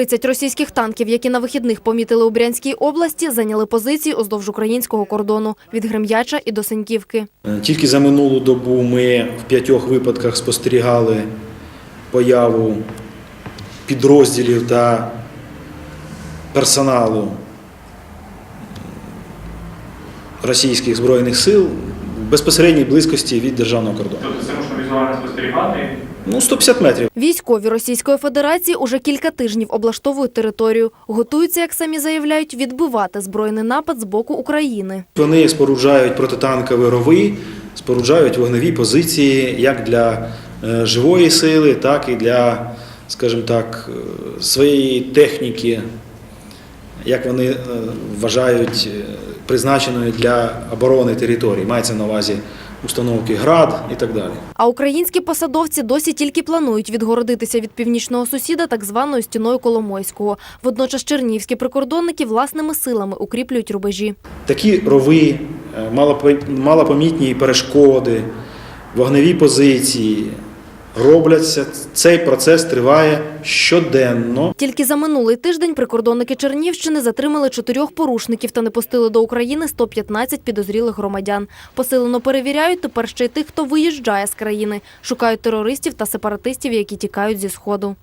30 російських танків, які на вихідних помітили у Брянській області, зайняли позиції уздовж українського кордону від Грем'яча і до Сеньківки. Е, Тільки за минулу добу ми в п'ятьох випадках спостерігали появу підрозділів та персоналу російських збройних сил в безпосередній близькості від державного кордону. Тобто це можна візуально спостерігати. Ну, 150 метрів. Військові Російської Федерації уже кілька тижнів облаштовують територію. Готуються, як самі заявляють, відбивати збройний напад з боку України. Вони споруджають протитанкові рови, споруджають вогневі позиції як для е, живої сили, так і для, скажімо так, е, своєї техніки, як вони е, вважають призначеною для оборони території. Мається на увазі установки ГРАД і так далі. А українські посадовці досі тільки планують відгородитися від північного сусіда так званою стіною Коломойського. Водночас чернівські прикордонники власними силами укріплюють рубежі. Такі рови, е, малопо- малопомітні перешкоди, вогневі позиції робляться. Цей процес триває щоденно. Тільки за минулий тиждень прикордонники Чернівщини затримали чотирьох порушників та не пустили до України 115 підозрілих громадян. Посилено перевіряють тепер ще й тих, хто виїжджає з країни, шукають терористів та сепаратистів, які тікають зі сходу.